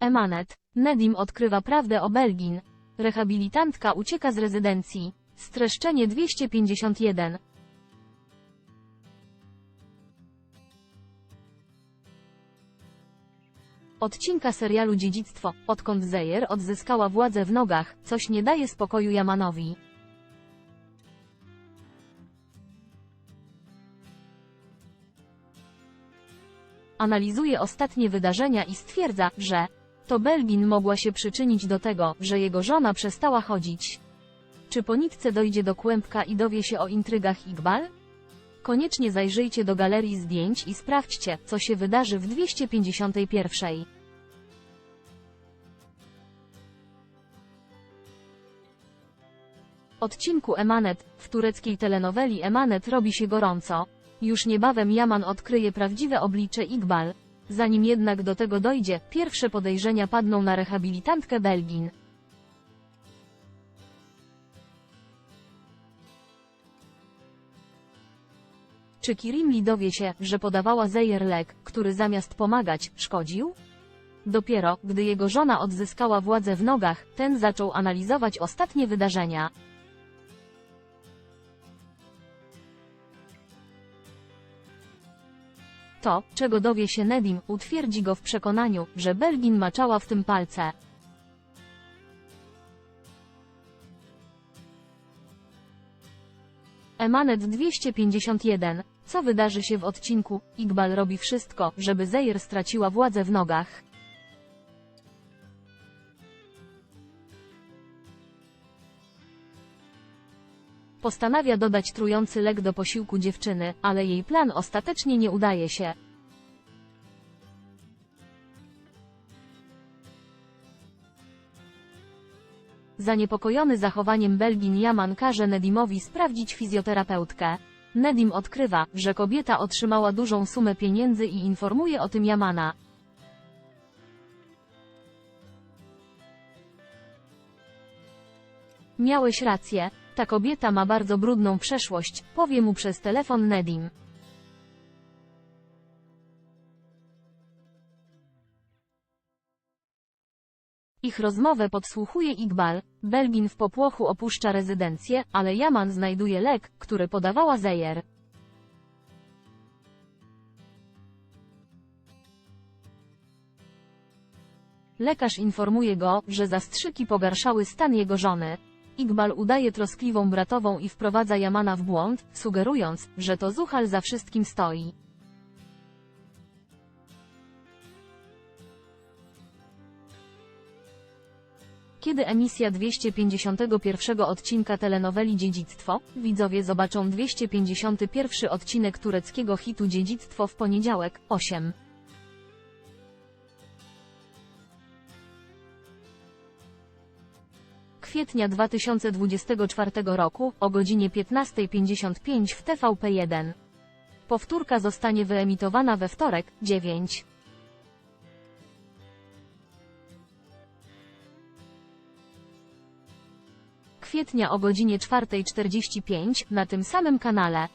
Emanet. Nedim odkrywa prawdę o Belgin. Rehabilitantka ucieka z rezydencji. Streszczenie 251. Odcinka serialu Dziedzictwo, odkąd Zejer odzyskała władzę w nogach, coś nie daje spokoju Jamanowi. Analizuje ostatnie wydarzenia i stwierdza, że to Belgin mogła się przyczynić do tego, że jego żona przestała chodzić. Czy po nitce dojdzie do kłębka i dowie się o intrygach Iqbal? Koniecznie zajrzyjcie do galerii zdjęć i sprawdźcie, co się wydarzy w 251. Odcinku Emanet, w tureckiej telenoweli Emanet robi się gorąco. Już niebawem Yaman odkryje prawdziwe oblicze Iqbal. Zanim jednak do tego dojdzie, pierwsze podejrzenia padną na rehabilitantkę Belgin. Czy Kirimli dowie się, że podawała Zejer lek, który zamiast pomagać, szkodził? Dopiero, gdy jego żona odzyskała władzę w nogach, ten zaczął analizować ostatnie wydarzenia. To, czego dowie się Nedim, utwierdzi go w przekonaniu, że Belgin maczała w tym palce. Emanet 251. Co wydarzy się w odcinku? Iqbal robi wszystko, żeby Zeir straciła władzę w nogach. Postanawia dodać trujący lek do posiłku dziewczyny, ale jej plan ostatecznie nie udaje się. Zaniepokojony zachowaniem Belgin Yaman każe Nedimowi sprawdzić fizjoterapeutkę. Nedim odkrywa, że kobieta otrzymała dużą sumę pieniędzy i informuje o tym Yamana. Miałeś rację, ta kobieta ma bardzo brudną przeszłość, powie mu przez telefon Nedim. Ich rozmowę podsłuchuje Iqbal. Belgin w popłochu opuszcza rezydencję, ale Yaman znajduje lek, który podawała Zejer. Lekarz informuje go, że zastrzyki pogarszały stan jego żony. Iqbal udaje troskliwą bratową i wprowadza Yamana w błąd, sugerując, że to Zuhal za wszystkim stoi. Kiedy emisja 251 odcinka telenoweli Dziedzictwo, widzowie zobaczą 251 odcinek tureckiego hitu Dziedzictwo w poniedziałek, 8. kwietnia 2024 roku, o godzinie 15.55 w TVP1. Powtórka zostanie wyemitowana we wtorek, 9. kwietnia o godzinie 4.45 na tym samym kanale.